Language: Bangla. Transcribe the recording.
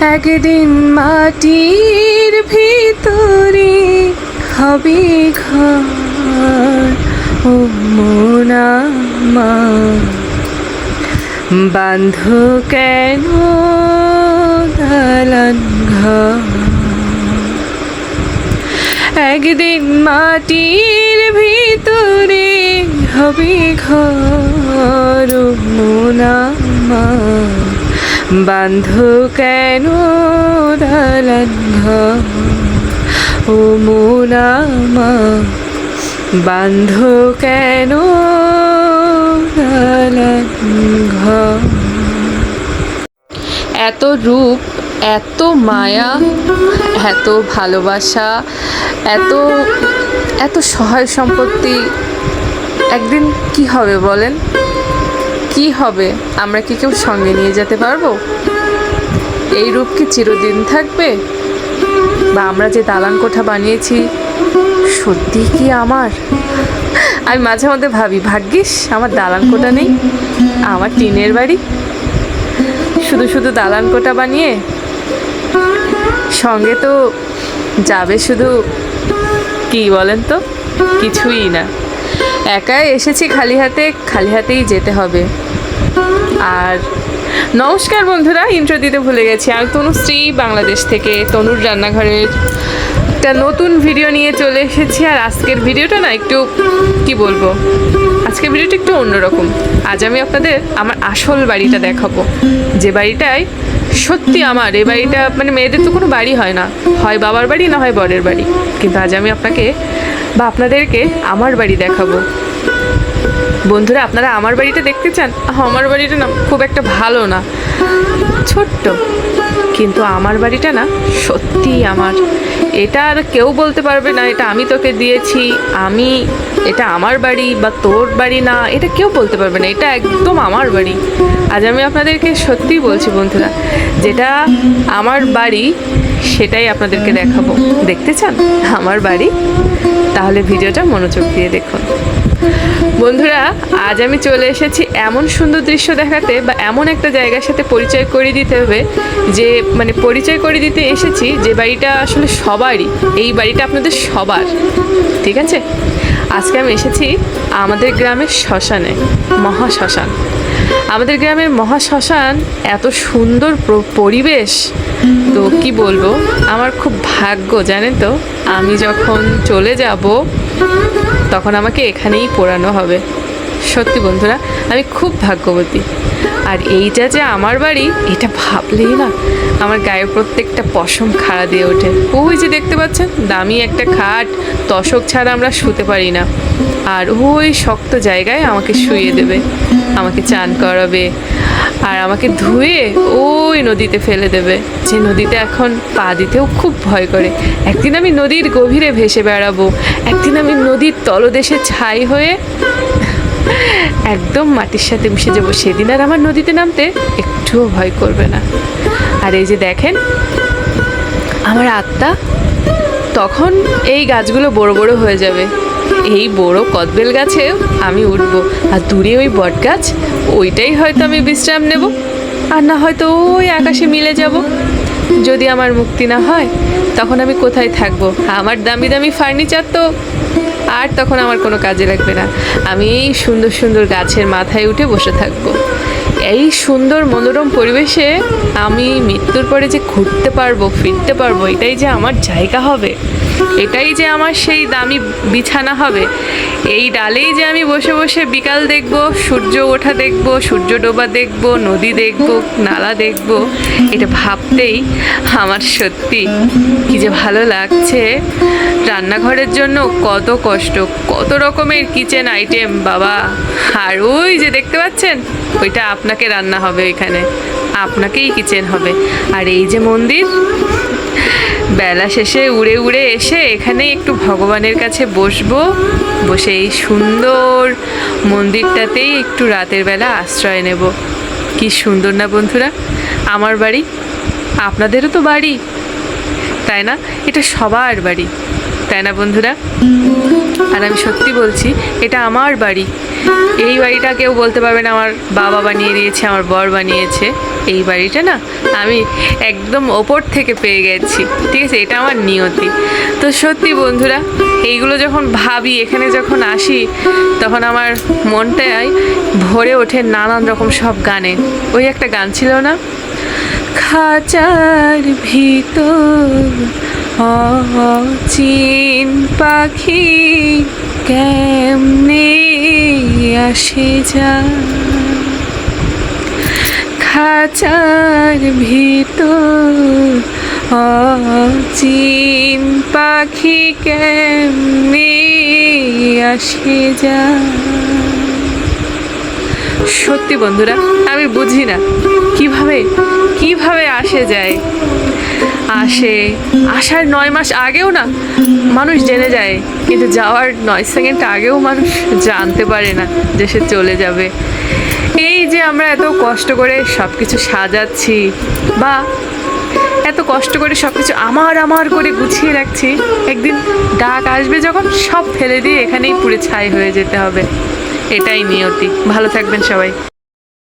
একদিন মাটির ভিতরে হবে ঘর, ও মোনামা বান্ধ কেন দালান একদিন মাটির ভিতরে হবে ঘর, ও মোনামা বান্ধ কেন ও মোনামা বান্ধ কেন এত রূপ, এত মায়া, এত ভালোবাসা, এত এত সহায় সম্পত্তি, একদিন কি হবে বলেন? কি হবে? আমরা কি কেউ সঙ্গে নিয়ে যেতে পারব? এই রূপ কি চিরদিন থাকবে? বা আমরা যে দালান কোঠা বানিয়েছি, সত্যি কি আমার? আমি মাঝে মধ্যে ভাবি, ভাগ্যিস, আমার দালান কোঠা নেই, আমার টিনের বাড়ি। শুধু শুধু দালান কোঠা বানিয়ে, সঙ্গে তো যাবে শুধু, কি বলেন তো? কিছুই না। একাই এসেছি খালি হাতে, খালি হাতেই যেতে হবে। আর নমস্কার বন্ধুরা ইন্ট্রো দিতে ভুলে গেছি। আমি তনুশ্রী বাংলাদেশ থেকে, তনুর রান্নাঘরের একটা নতুন ভিডিও নিয়ে চলে এসেছি। আর আজকের ভিডিওটা না একটু, কি বলব? আজকের ভিডিওটা একটু অন্যরকম। আজ আমি আপনাদের আমার আসল বাড়িটা দেখাবো। যে বাড়িটায় সত্যি আমার এই বাড়িটা মানে মেয়েদের তো কোনো বাড়ি হয় না। হয় বাবার বাড়ি না হয় বরের বাড়ি। কিন্তু আজ আমি আপনাকে বা আপনাদেরকে আমার বাড়ি দেখাবো। বন্ধুরা, আপনারা আমার বাড়িটা দেখতে চান? আমার বাড়িটা না, খুব একটা ভালো না। ছোট্ট। কিন্তু আমার বাড়িটা না সত্যিই আমার। এটা আর কেউ বলতে পারবে না, এটা আমি তোকে দিয়েছি, আমি, এটা আমার বাড়ি বা তোর বাড়ি না, এটা কেউ বলতে পারবে না, এটা একদম আমার বাড়ি। আজ আমি আপনাদেরকে সত্যিই বলছি বন্ধুরা, যেটা আমার বাড়ি, সেটাই আপনাদেরকে দেখাবো। দেখতে চান? আমার বাড়ি? তাহলে ভিডিওটা মনোযোগ দিয়ে দেখুন। বন্ধুরা, আজ আমি চলে এসেছি এমন সুন্দর দৃশ্য দেখাতে বা এমন একটা জায়গার সাথে পরিচয় করে দিতে হবে যে মানে পরিচয় করে দিতে এসেছি যে বাড়িটা আসলে সবারই, এই বাড়িটা আপনাদের সবার, ঠিক আছে? আজকে আমি এসেছি আমাদের গ্রামের শ্মশানে, মহা শ্মশান। আমাদের গ্রামের মহা শ্মশান এত সুন্দর পরিবেশ, তো কি বলব? আমার খুব ভাগ্য, জানেন তো? আমি যখন চলে যাব তখন আমাকে এখানেই পোড়ানো হবে। সত্যি বন্ধুরা, আমি খুব ভাগ্যবতী। আর এইটা যে আমার বাড়ি, এটা ভাবলেই না, আমার গায়ে প্রত্যেকটা পশম খাড়া দিয়ে ওঠে। ওই যে দেখতে পাচ্ছেন, দামি একটা খাট তশক ছাড়া আমরা শুতে পারি না। আর ওই শক্ত জায়গায় আমাকে শুয়ে দেবে, আমাকে চান করাবে। আর আমাকে ধুয়ে ওই নদীতে ফেলে দেবে। যে নদীতে এখন পা দিতেও খুব ভয় করে। একদিন আমি নদীর গভীরে ভেসে বেড়াবো। একদিন আমি নদীর তলদেশে ছাই হয়ে একদম মাটির সাথে মিশে যাব। সেদিন আর আমার নদীতে নামতে একটুও ভয় করবে না। আর এই যে দেখেন, আমার আত্মা তখন এই গাছগুলো বড় বড় হয়ে যাবে। এই বড় কদবেল গাছে আমি উঠবো। আর দূরে ওই বট গাছ ওইটাই হয়তো আমি বিশ্রাম নেব। আর না হয়তো ওই আকাশে মিলে যাব। যদি আমার মুক্তি না হয়, তখন আমি কোথায় থাকব? আমার দামি দামি ফার্নিচার তো আর তখন আমার কোনো কাজে লাগবে না। আমি এই সুন্দর সুন্দর গাছের মাথায় উঠে বসে থাকব। এই সুন্দর মনোরম পরিবেশে আমি মৃত্যুর পরে যে ঘুরতে পারব, ফিরতে পারব, এটাই যে আমার জায়গা হবে। এটাই যে আমার সেই দামি বিছানা হবে। এই ডালেই যে আমি বসে বসে বিকাল দেখব, সূর্য ওঠা দেখব, সূর্য ডোবা দেখব, নদী দেখব, নালা দেখব, এটা ভাবতেই আমার সত্যি কি যে ভালো লাগছে। রান্নাঘরের জন্য কত কষ্ট, কত রকমের কিচেন আইটেম বাবা। আর ওই যে দেখতে পাচ্ছেন, ওইটা আপনাকে রান্না হবে এখানে, আপনাকেই কিচেন হবে। আর এই যে মন্দির বেলা শেষে উড়ে উড়ে এসে এখানে একটু ভগবানের কাছে বসবো। বসে এই সুন্দর মন্দিরটাতেই একটু রাতের বেলা আশ্রয় নেব। কি সুন্দর না বন্ধুরা? আমার বাড়ি, আপনাদেরও তো বাড়ি, তাই না? এটা সবার বাড়ি। তাই না বন্ধুরা? আর আমি সত্যি বলছি, এটা আমার বাড়ি। এই বাড়িটা কেউ বলতে পারবে না, আমার বাবা বানিয়ে দিয়েছে, আমার বর বানিয়েছে। এই বাড়িটা না, আমি একদম ওপর থেকে পেয়ে গেছি। ঠিক আছে, এটা আমার নিয়তি। তো সত্যি বন্ধুরা, এইগুলো যখন ভাবি, এখানে যখন আসি, তখন আমার মনটাই ভরে ওঠে নানান রকম সব গানে। ওই একটা গান ছিল না? খাঁচার ভিতর অচিন পাখি কেমনে আসে যা? খাঁচার ভিতর অচিন পাখি কেমনে আসে যা? সত্যি বন্ধুরা, আমি বুঝি না কীভাবে কীভাবে আসে যায়। আসে, আসার নয় মাস আগেও না মানুষ জেনে যায়, কিন্তু যাওয়ার নয় সেকেন্ড আগেও মানুষ জানতে পারে না যে সে চলে যাবে। এই যে আমরা এত কষ্ট করে সব কিছু সাজাচ্ছি বা এত কষ্ট করে সব কিছু আমার আমার করে গুছিয়ে রাখছি, একদিন ডাক আসবে যখন সব ফেলে দিয়ে এখানেই পুড়ে ছাই হয়ে যেতে হবে। এটাই নিয়তি। ভালো থাকবেন সবাই।